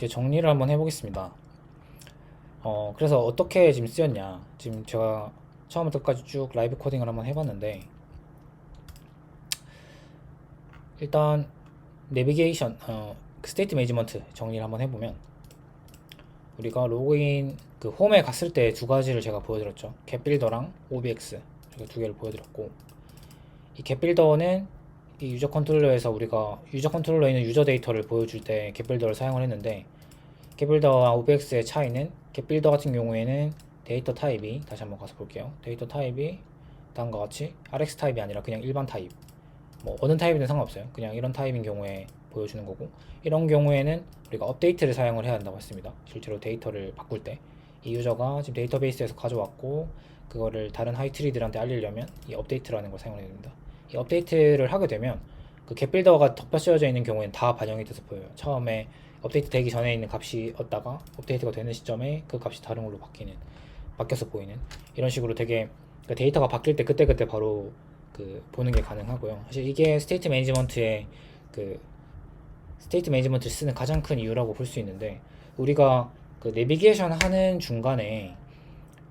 이제 정리를 한번 해보겠습니다. 어, 그래서 어떻게 지금 쓰였냐. 지금 제가 처음부터 끝까지 쭉 라이브 코딩을 한번 해봤는데, 일단, 내비게이션, 어, 스테이트 매니지먼트 정리를 한번 해보면, 우리가 로그인, 그 홈에 갔을 때 두 가지를 제가 보여드렸죠. 겟빌더랑 OBX. 이렇게 두 개를 보여드렸고, 이 겟빌더는 이 유저 컨트롤러에서 우리가 유저 컨트롤러에 있는 유저 데이터를 보여줄 때 겟빌더를 사용을 했는데 겟빌더와 OBX의 차이는 겟빌더 같은 경우에는 데이터 타입이 다시 한번 가서 볼게요. 데이터 타입이 다음과 같이 RX 타입이 아니라 그냥 일반 타입. 뭐 어느 타입이든 상관없어요. 그냥 이런 타입인 경우에 보여주는 거고 이런 경우에는 우리가 업데이트를 사용을 해야 한다고 했습니다. 실제로 데이터를 바꿀 때 이 유저가 지금 데이터베이스에서 가져왔고 그거를 다른 하이트리들한테 알리려면 이 업데이트라는 걸 사용해야 됩니다. 이 업데이트를 하게 되면 그 겟빌더가 덮여 씌워져 있는 경우에는 다 반영이 돼서 보여요. 처음에 업데이트 되기 전에 있는 값이었다가 업데이트가 되는 시점에 그 값이 다른 걸로 바뀌는 바뀌어서 보이는 이런 식으로 되게 그 데이터가 바뀔 때 그때 그때 바로 그 보는 게 가능하고요. 사실 이게 스테이트 매니지먼트의 그 스테이트 매니지먼트를 쓰는 가장 큰 이유라고 볼 수 있는데 우리가 그 내비게이션 하는 중간에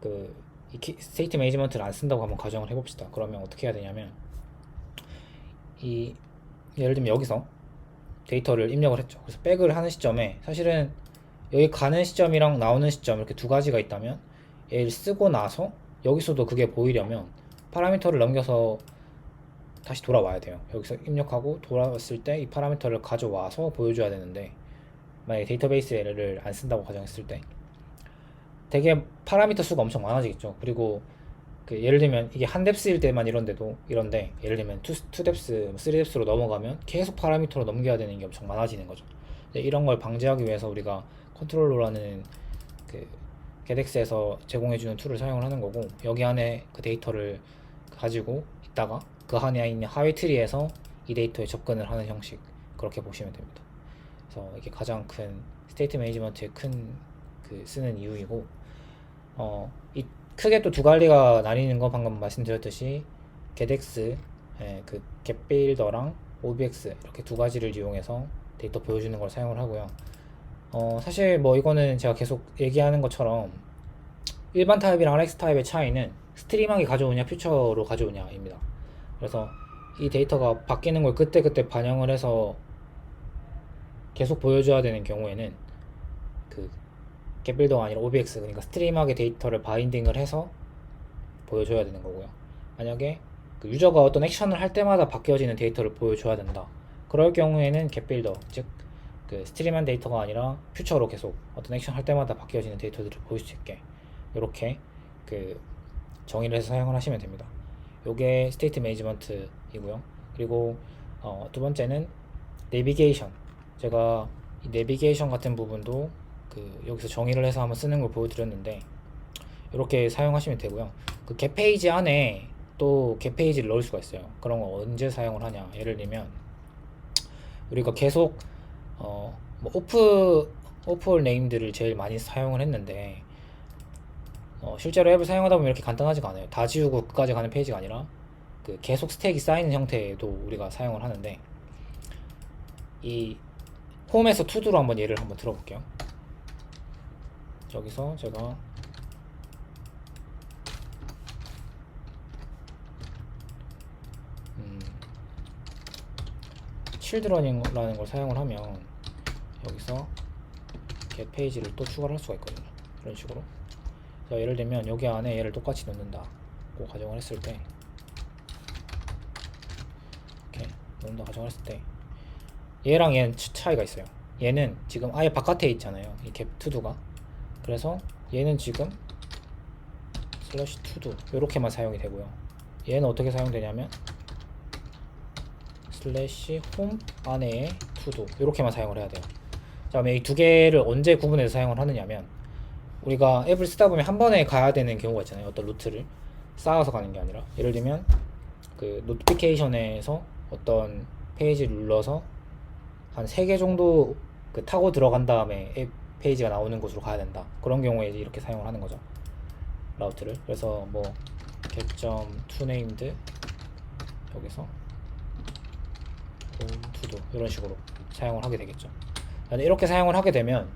그이 스테이트 매니지먼트를 안 쓴다고 한번 가정을 해봅시다. 그러면 어떻게 해야 되냐면 이 예를 들면 여기서 데이터를 입력을 했죠. 그래서 백을 하는 시점에 사실은 여기 가는 시점이랑 나오는 시점 이렇게 두 가지가 있다면 얘를 쓰고 나서 여기서도 그게 보이려면 파라미터를 넘겨서 다시 돌아와야 돼요. 여기서 입력하고 돌아왔을 때 이 파라미터를 가져와서 보여줘야 되는데 만약에 데이터베이스를 안 쓴다고 가정했을 때 되게 파라미터 수가 엄청 많아지겠죠. 그리고 그 예를 들면 이게 한 뎁스일 때만 이런데도 이런데 예를 들면 투, 투 뎁스, 쓰리 뎁스로 넘어가면 계속 파라미터로 넘겨야 되는 게 엄청 많아지는 거죠. 이런 걸 방지하기 위해서 우리가 컨트롤러라는 그 게덱스에서 제공해주는 툴을 사용을 하는 거고 여기 안에 그 데이터를 가지고 있다가 그 안에 있는 하위 트리에서 이 데이터에 접근을 하는 형식 그렇게 보시면 됩니다. 그래서 이게 가장 큰 스테이트 매니지먼트의 큰그 쓰는 이유이고 어, 이 크게 또두 가지가 나뉘는 거 방금 말씀드렸듯이 게덱스, 예, 그 겟빌더랑 OBX 이렇게 두 가지를 이용해서 데이터 보여주는 걸 사용을 하고요. 어, 사실 뭐 이거는 제가 계속 얘기하는 것처럼 일반 타입이랑 RX 타입의 차이는 스트림하게 가져오냐 퓨처로 가져오냐입니다. 그래서 이 데이터가 바뀌는 걸 그때그때 반영을 해서 계속 보여줘야 되는 경우에는 그 겟빌더가 아니라 OBX 그러니까 스트림하게 데이터를 바인딩을 해서 보여줘야 되는 거고요. 만약에 그 유저가 어떤 액션을 할 때마다 바뀌어지는 데이터를 보여줘야 된다. 그럴 경우에는 겟빌더 즉 그 스트림한 데이터가 아니라 퓨처로 계속 어떤 액션 할 때마다 바뀌어지는 데이터들을 보일 수 있게 이렇게 그 정의를 해서 사용을 하시면 됩니다. 요게 스테이트 매니지먼트이고요. 그리고 어, 두 번째는 내비게이션. 제가 이 내비게이션 같은 부분도 그 여기서 정의를 해서 한번 쓰는 걸 보여드렸는데 이렇게 사용하시면 되고요. 그 겟페이지 안에 또 겟페이지를 넣을 수가 있어요. 그런 거 언제 사용을 하냐? 예를 들면 우리가 계속 어, 뭐 오프 오프홀 네임들을 제일 많이 사용을 했는데 어, 실제로 앱을 사용하다 보면 이렇게 간단하지가 않아요. 다 지우고 끝까지 가는 페이지가 아니라 그 계속 스택이 쌓이는 형태도 우리가 사용을 하는데 이 홈에서 투두로 한번 예를 한번 들어볼게요. 여기서 제가 음, 칠드런이라는 걸 사용을 하면 여기서 get 페이지를 또 추가를 할 수가 있거든요. 이런 식으로. 예를 들면 여기 안에 얘를 똑같이 넣는다고 가정을 했을 때 이렇게 넣는다 가정을 했을 때 얘랑 얘는 차- 차이가 있어요. 얘는 지금 아예 바깥에 있잖아요. 이 갭 투두가. 그래서 얘는 지금 슬래시 투두 이렇게만 사용이 되고요. 얘는 어떻게 사용되냐면 슬래시 홈 안에 투두 이렇게만 사용을 해야 돼요. 자, 그러면 이두 개를 언제 구분해서 사용을 하느냐면 우리가 앱을 쓰다 보면 한 번에 가야 되는 경우가 있잖아요. 어떤 루트를 쌓아서 가는 게 아니라 예를 들면 그 노티피케이션에서 어떤 페이지를 눌러서 한세개 정도 그 타고 들어간 다음에 앱 페이지가 나오는 곳으로 가야 된다. 그런 경우에 이렇게 사용을 하는 거죠. 라우트를. 그래서 뭐 get.점 toNamed 여기서 to do 이런 식으로 사용을 하게 되겠죠. 이렇게 사용을 하게 되면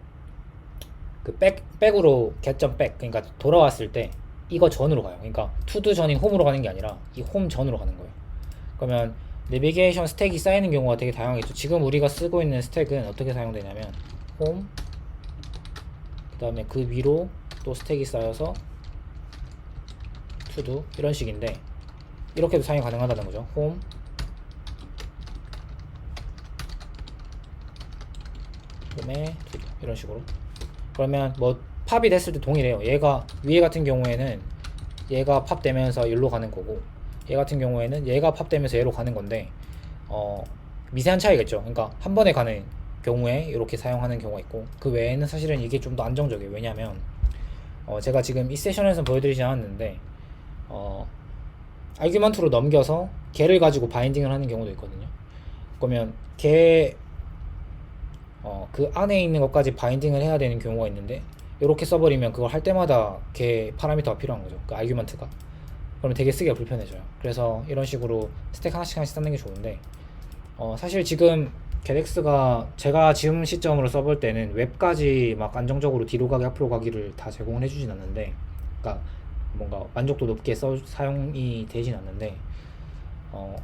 그 백, 백으로 개점 백 그러니까 돌아왔을 때 이거 전으로 가요. 그러니까 투두 전인 홈으로 가는 게 아니라 이 홈 전으로 가는 거예요. 그러면 내비게이션 스택이 쌓이는 경우가 되게 다양하겠죠. 지금 우리가 쓰고 있는 스택은 어떻게 사용되냐면 홈, 그 다음에 그 위로 또 스택이 쌓여서 투두 이런 식인데 이렇게도 사용이 가능하다는 거죠. 홈, 홈에 투두 이런 식으로. 그러면 뭐 팝이 됐을 때 동일해요. 얘가 위에 같은 경우에는 얘가 팝 되면서 일로 가는 거고 얘 같은 경우에는 얘가 팝 되면서 얘로 가는 건데 어 미세한 차이겠죠. 그러니까 한 번에 가는 경우에 이렇게 사용하는 경우가 있고 그 외에는 사실은 이게 좀 더 안정적이에요. 왜냐하면 어 제가 지금 이 세션에서 보여드리지 않았는데 어 아규먼트로 넘겨서 걔를 가지고 바인딩을 하는 경우도 있거든요. 그러면 걔 어, 그 안에 있는 것까지 바인딩을 해야 되는 경우가 있는데 이렇게 써버리면 그걸 할 때마다 걔 파라미터가 필요한 거죠. 그 아규먼트가. 그러면 되게 쓰기가 불편해져요. 그래서 이런 식으로 스택 하나씩 하나씩 쌓는 게 좋은데 어, 사실 지금 게덱스가 제가 지금 시점으로 써볼 때는 웹까지 막 안정적으로 뒤로 가기 앞으로 가기를 다 제공을 해주진 않는데 그러니까 뭔가 만족도 높게 써, 사용이 되진 않는데 어,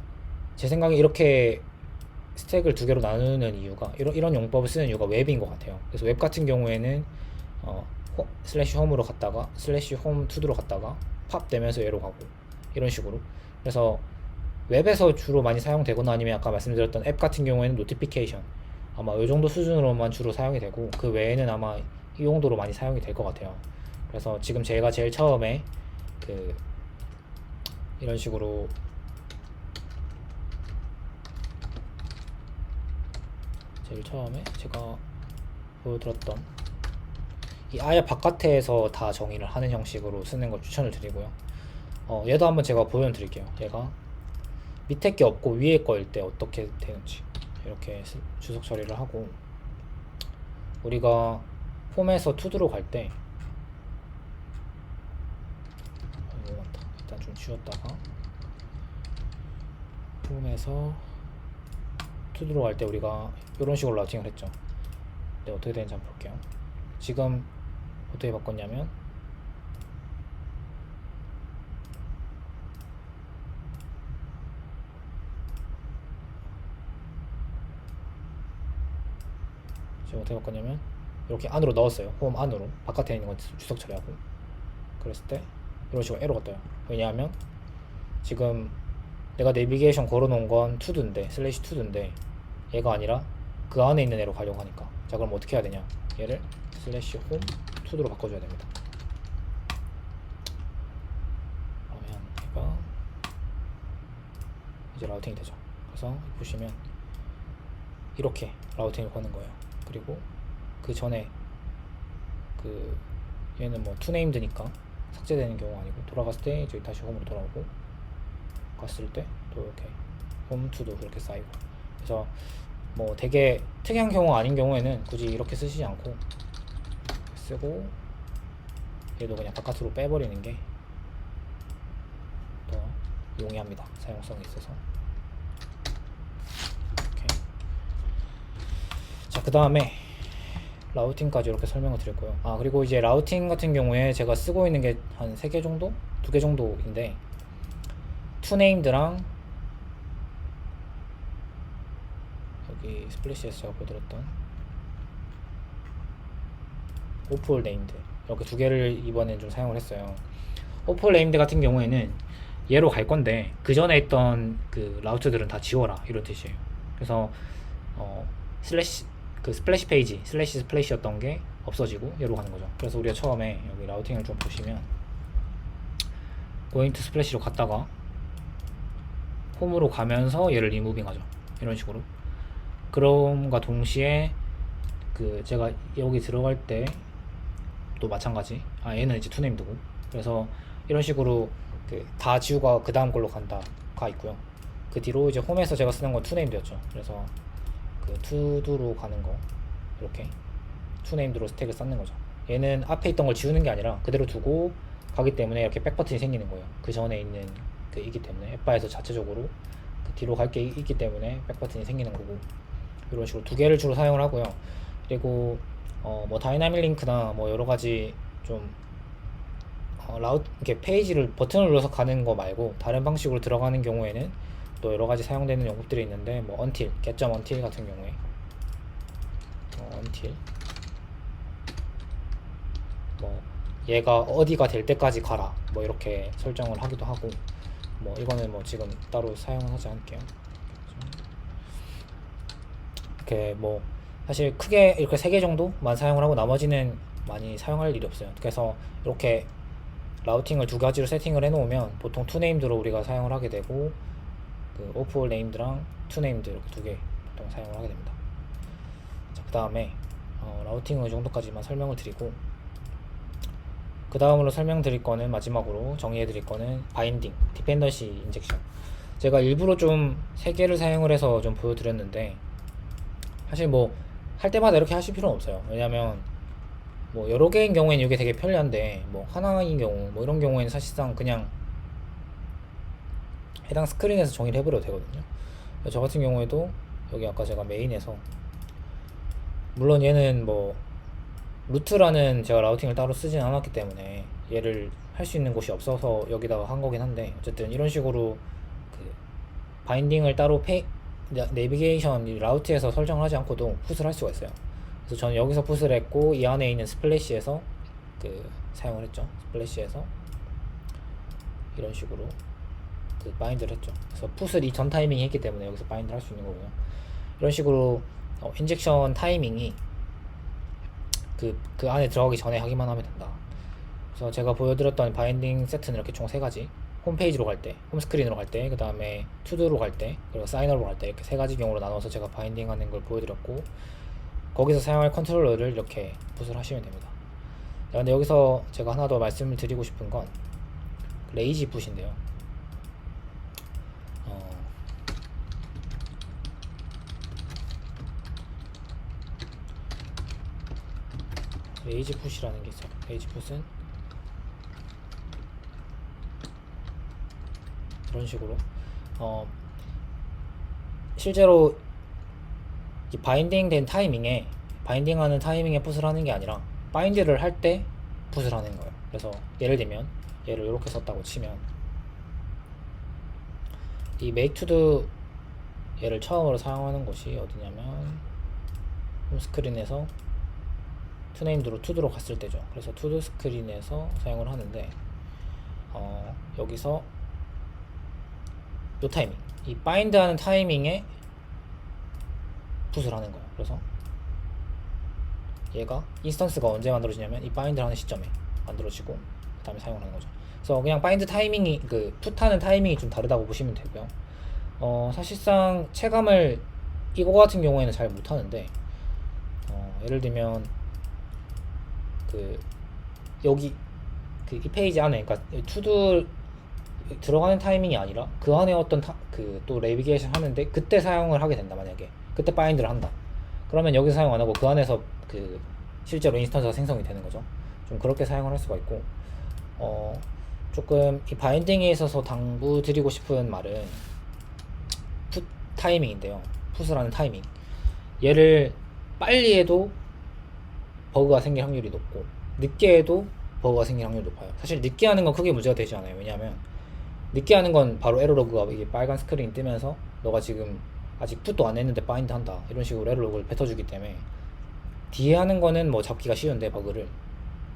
제 생각에 이렇게 스택을 두 개로 나누는 이유가 이런 이런 용법을 쓰는 이유가 웹인 것 같아요. 그래서 웹 같은 경우에는 어, 호, 슬래시 홈으로 갔다가 슬래시 홈 투드로 갔다가 팝 되면서 얘로 가고 이런 식으로 그래서 웹에서 주로 많이 사용되거나 아니면 아까 말씀드렸던 앱 같은 경우에는 노티피케이션 아마 이 정도 수준으로만 주로 사용이 되고 그 외에는 아마 이 용도로 많이 사용이 될 것 같아요. 그래서 지금 제가 제일 처음에 그 이런 식으로 제일 처음에 제가 보여드렸던 이 아예 바깥에서 다 정의를 하는 형식으로 쓰는 걸 추천을 드리고요. 어, 얘도 한번 제가 보여드릴게요. 얘가 밑에 게 없고 위에 거일 때 어떻게 되는지 이렇게 스- 주석 처리를 하고 우리가 폼에서 투드로 갈 때 너무 많다. 일단 좀 치웠다가 폼에서 투드로 갈 때 우리가 이런 식으로 라우팅을 했죠. 근데 어떻게 되는지 한번 볼게요. 지금 어떻게 바꿨냐면 어떻게 바꿨냐면 이렇게 안으로 넣었어요. 홈 안으로. 바깥에 있는 건 주석 처리하고. 그랬을 때 이런 식으로 에러가 떠요. 왜냐하면 지금 내가 내비게이션 걸어놓은 건 투두인데 슬래시 투두인데 얘가 아니라 그 안에 있는 애로 가려고 하니까. 자 그럼 어떻게 해야 되냐? 얘를 슬래시 홈 투두로 바꿔줘야 됩니다. 그러면 얘가 이제 라우팅이 되죠. 그래서 보시면 이렇게 라우팅을 거는 거예요 그리고 그 전에 그 얘는 뭐 투네임드니까 삭제되는 경우가 아니고 돌아갔을 때 이제 다시 홈으로 돌아오고 갔을 때 또 이렇게 홈 투도 그렇게 쌓이고. 그래서 뭐 되게 특이한 경우 아닌 경우에는 굳이 이렇게 쓰시지 않고 쓰고 얘도 그냥 바깥으로 빼버리는 게 더 용이합니다 사용성이 있어서 이렇게 자 그 다음에 라우팅까지 이렇게 설명을 드렸고요 아 그리고 이제 라우팅 같은 경우에 제가 쓰고 있는 게 한 3개 정도? 2개 정도인데 투네임드랑 여기 스플래시에서 제가 보여드렸던 오플 네임드 이렇게 두 개를 이번엔 좀 사용을 했어요. 오플 네임드 같은 경우에는 얘로 갈 건데 그 전에 있던 그 라우트들은 다 지워라 이런 뜻이에요. 그래서 어 슬래시 그 스플래시 페이지 슬래시 스플래시였던 게 없어지고 얘로 가는 거죠. 그래서 우리가 처음에 여기 라우팅을 좀 보시면 투 스플래시로 갔다가 홈으로 가면서 얘를 리무빙 하죠. 이런 식으로. 그럼과 동시에 그 제가 여기 들어갈 때 또 마찬가지. 아 얘는 이제 투네임드고. 그래서 이런 식으로 그 다 지우가 그 다음 걸로 간다가 있고요. 그 뒤로 이제 홈에서 제가 쓰는 건 투네임드였죠. 그래서 그 투두로 가는 거 이렇게 투네임드로 스택을 쌓는 거죠. 얘는 앞에 있던 걸 지우는 게 아니라 그대로 두고 가기 때문에 이렇게 백 버튼이 생기는 거예요. 그 전에 있는 그 이기 때문에 앱바에서 자체적으로 그 뒤로 갈 게 있기 때문에 백 버튼이 생기는 거고 이런 식으로 두 개를 주로 사용을 하고요. 그리고 어, 뭐 다이나믹 링크나 뭐 여러 가지 좀 어, 라우 이렇게 페이지를 버튼을 눌러서 가는 거 말고 다른 방식으로 들어가는 경우에는 또 여러 가지 사용되는 용법들이 있는데 뭐 until, 개점 until 같은 경우에 어, until 뭐 얘가 어디가 될 때까지 가라 뭐 이렇게 설정을 하기도 하고 뭐 이거는 뭐 지금 따로 사용은 하지 않을게요. 이렇게 뭐 사실 크게 이렇게 세 개 정도만 사용을 하고 나머지는 많이 사용할 일이 없어요. 그래서 이렇게 라우팅을 두 가지로 세팅을 해 놓으면 보통 투 네임드로 우리가 사용을 하게 되고 그 오프 네임드랑 투 네임드 이렇게 두 개 보통 사용을 하게 됩니다. 자, 그 다음에 어, 라우팅은 이 정도까지만 설명을 드리고 그 다음으로 설명드릴 거는 마지막으로 정리해드릴 거는 바인딩, 디펜던시 인젝션. 제가 일부러 좀 세 개를 사용을 해서 좀 보여드렸는데 사실 뭐 할 때마다 이렇게 하실 필요는 없어요. 왜냐면 뭐 여러 개인 경우에는 이게 되게 편리한데 뭐 하나인 경우 뭐 이런 경우에는 사실상 그냥 해당 스크린에서 정의를 해버려도 되거든요. 저 같은 경우에도 여기 아까 제가 메인에서 물론 얘는 뭐 루트라는 제가 라우팅을 따로 쓰진 않았기 때문에 얘를 할 수 있는 곳이 없어서 여기다가 한 거긴 한데 어쨌든 이런 식으로 그 바인딩을 따로 페이 나- 내비게이션 이 라우트에서 설정을 하지 않고도 풋을 할 수가 있어요. 그래서 저는 여기서 풋을 했고 이 안에 있는 스플래시에서 그 사용을 했죠. 스플래시에서 이런 식으로 그 바인드를 했죠. 그래서 풋을 이 전 타이밍이 했기 때문에 여기서 바인드를 할 수 있는 거고요. 이런 식으로 어, 인젝션 타이밍이 그, 그 안에 들어가기 전에 하기만 하면 된다. 그래서 제가 보여드렸던 바인딩 세트는 이렇게 총 세 가지. 홈페이지로 갈 때, 홈스크린으로 갈 때, 그 다음에 투두로 갈 때, 그리고 사이너로 갈 때 이렇게 세 가지 경우로 나눠서 제가 바인딩 하는 걸 보여드렸고 거기서 사용할 컨트롤러를 이렇게 붓을 하시면 됩니다. 자, 근데 여기서 제가 하나 더 말씀을 드리고 싶은 건 레이지 붓인데요. 어, 레이지 풋이라는 게 있어요. 레이지 풋은 이런 식으로 어 실제로 이 바인딩 된 타이밍에 바인딩하는 타이밍에 풋을 하는 게 아니라 바인드를 할 때 풋을 하는 거예요. 그래서 예를 들면 얘를 이렇게 썼다고 치면 이 do 얘를 처음으로 사용하는 곳이 어디냐면 홈스크린에서 투네임드로 투두로 갔을 때죠. 그래서 투두 스크린에서 사용을 하는데 어, 여기서 요 타이밍 이 바인드 하는 타이밍에 풋을 하는 거예요. 그래서 얘가 인스턴스가 언제 만들어지냐면 이 바인드 하는 시점에 만들어지고 그 다음에 사용을 하는 거죠. 그래서 그냥 바인드 타이밍이 그 풋하는 타이밍이 좀 다르다고 보시면 되고요. 어, 사실상 체감을 이거 같은 경우에는 잘 못하는데 어, 예를 들면 그 여기 그 이 페이지 안에 그러니까 투두 들어가는 타이밍이 아니라 그 안에 어떤 그또 내비게이션 하는데 그때 사용을 하게 된다 만약에. 그때 바인드를 한다. 그러면 여기서 사용 안 하고 그 안에서 그 실제로 인스턴스가 생성이 되는 거죠. 좀 그렇게 사용을 할 수가 있고 어 조금 이 바인딩에 있어서 당부 드리고 싶은 말은 풋 타이밍인데요. 풋을 하는 타이밍. 얘를 빨리 해도 버그가 생길 확률이 높고 늦게 해도 버그가 생길 확률이 높아요. 사실 늦게 하는 건 크게 문제가 되지 않아요. 왜냐하면 늦게 하는 건 바로 에러 로그가 이게 빨간 스크린이 뜨면서 너가 지금 아직 풋도 안 했는데 바인드 한다 이런 식으로 에러 로그를 뱉어주기 때문에 뒤에 하는 거는 뭐 잡기가 쉬운데 버그를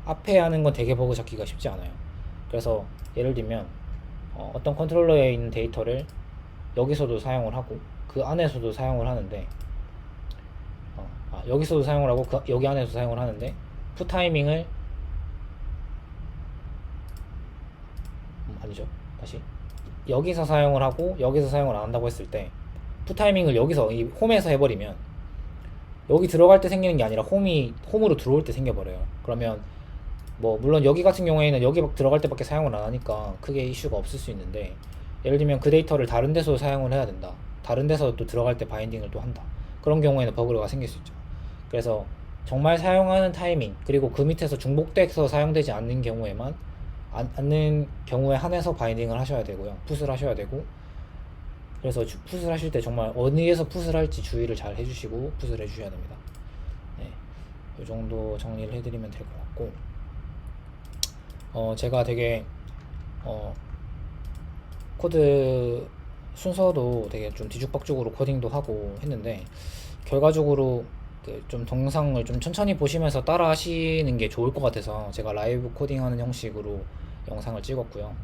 앞에 하는 건 되게 버그 잡기가 쉽지 않아요. 그래서 예를 들면 어, 어떤 컨트롤러에 있는 데이터를 여기서도 사용을 하고 그 안에서도 사용을 하는데 여기서도 사용을 하고 그, 여기 안에서 사용을 하는데 풋 타이밍을 음, 아니죠. 다시. 여기서 사용을 하고 여기서 사용을 안 한다고 했을 때 풋 타이밍을 여기서 이 홈에서 해버리면 여기 들어갈 때 생기는 게 아니라 홈이 홈으로 들어올 때 생겨버려요. 그러면 뭐 물론 여기 같은 경우에는 여기 들어갈 때밖에 사용을 안 하니까 크게 이슈가 없을 수 있는데 예를 들면 그 데이터를 다른 데서 사용을 해야 된다. 다른 데서 또 들어갈 때 바인딩을 또 한다. 그런 경우에는 버그가 생길 수 있죠 그래서 정말 사용하는 타이밍 그리고 그 밑에서 중복돼서 사용되지 않는 경우에만 안, 않는 경우에 한해서 바인딩을 하셔야 되고요. 풋을 하셔야 되고. 그래서 주- 풋을 하실 때 정말 어디에서 풋을 할지 주의를 잘 해주시고 풋을 해주셔야 됩니다. 네. 이 정도 정리를 해드리면 될 것 같고. 어 제가 되게 어 코드 순서도 되게 좀 뒤죽박죽으로 코딩도 하고 했는데 결과적으로 그 좀 동영상을 좀 천천히 보시면서 따라 하시는 게 좋을 것 같아서 제가 라이브 코딩하는 형식으로 영상을 찍었고요.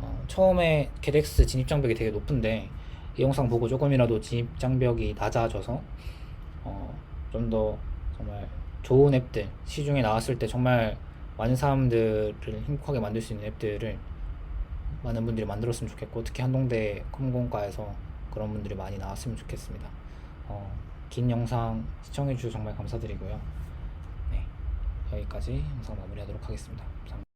어, 처음에 게덱스 진입 장벽이 되게 높은데 이 영상 보고 조금이라도 진입 장벽이 낮아져서 어, 좀 더 정말 좋은 앱들 시중에 나왔을 때 정말 많은 사람들을 행복하게 만들 수 있는 앱들을 많은 분들이 만들었으면 좋겠고 특히 한동대 컴공과에서 그런 분들이 많이 나왔으면 좋겠습니다. 어, 긴 영상 시청해주셔서 정말 감사드리고요. 네, 여기까지 영상 마무리하도록 하겠습니다. 감사합니다.